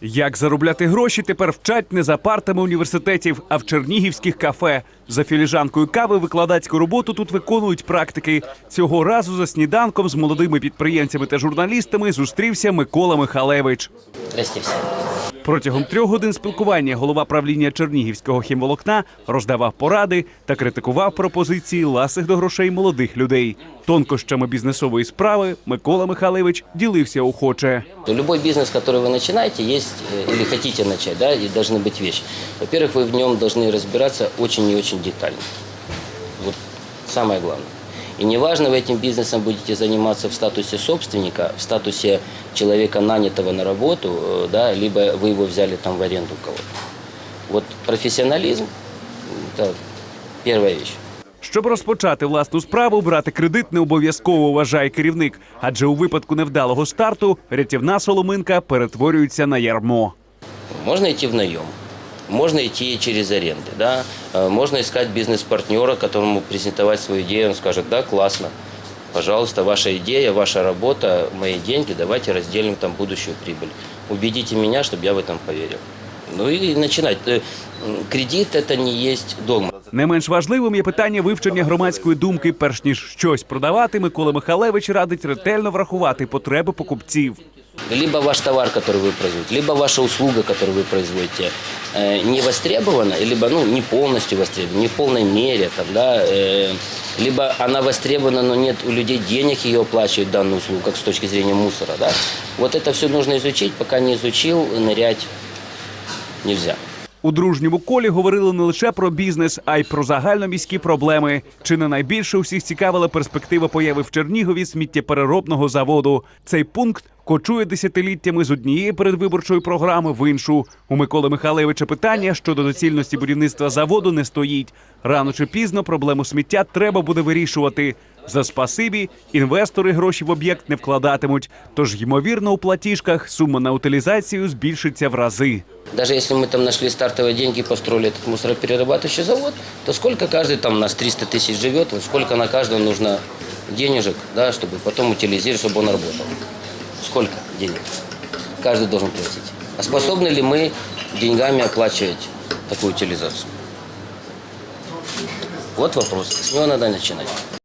Як заробляти гроші тепер вчать не за партами університетів, а в чернігівських кафе. За філіжанкою кави викладацьку роботу тут виконують практики. Цього разу за сніданком з молодими підприємцями та журналістами зустрівся Микола Михалевич. Здрасте. Протягом трьох годин спілкування голова правління Чернігівського хімволокна роздавав поради та критикував пропозиції ласих до грошей молодих людей. Тонкощами бізнесової справи Микола Михалевич ділився охоче. Любой бизнес, который вы начинаете, есть э, или хотите начать, да, и должны быть вещи. Во-первых, вы в нем должны разбираться очень и очень детально. Вот самое главное. И неважно, вы этим бизнесом будете заниматься в статусе собственника, в статусе человека, нанятого на работу, э, да, либо вы его взяли там в аренду у кого-то. Вот профессионализм – это первая вещь. Щоб розпочати власну справу, брати кредит не обов'язково вважає керівник, адже у випадку невдалого старту рятівна соломинка перетворюється на ярмо. Можно идти в наем, Можно идти через аренды, да, Э, можно искать бизнес-партнера, которому презентовать свою идею, он скажет, да, классно, пожалуйста, ваша идея, ваша работа, мои деньги, давайте разделим там будущую прибыль. Убедите меня, чтобы я в этом поверил. Ну и начинать. Э, Кредит это не есть догма. Не менш важливим є питання вивчення громадської думки. Перш ніж щось продавати, Микола Михалевич радить ретельно врахувати потреби покупців. Либо ваш товар, который вы производите, либо ваша услуга, которую вы производите, э, не востребована, либо ну, не полностью востребована, не в полной мере, там, да, э, либо она востребована, но нет у людей денег ее оплачивать данную услугу, как с точки зрения мусора. Да. Вот это все нужно изучить, пока не изучил, нырять нельзя. У дружньому колі говорили не лише про бізнес, а й про загальноміські проблеми. Чи не найбільше усіх цікавила перспектива появи в Чернігові сміттєпереробного заводу? Цей пункт кочує десятиліттями з однієї передвиборчої програми в іншу. У Миколи Михайлевича питання щодо доцільності будівництва заводу не стоїть. Рано чи пізно проблему сміття треба буде вирішувати. За спасибі інвестори гроші в об'єкт не вкладатимуть. Тож, ймовірно, у платіжках сума на утилізацію збільшиться в рази. Даже если мы там нашли стартовые деньги и построили этот мусороперерабатывающий завод, то сколько каждый там у нас 300 тысяч живет, вот сколько на каждого нужно денежек, да, чтобы потом утилизировать, чтобы он работал. Сколько денег? Каждый должен платить. А способны ли мы деньгами оплачивать такую утилизацию? Вот вопрос. С него надо начинать.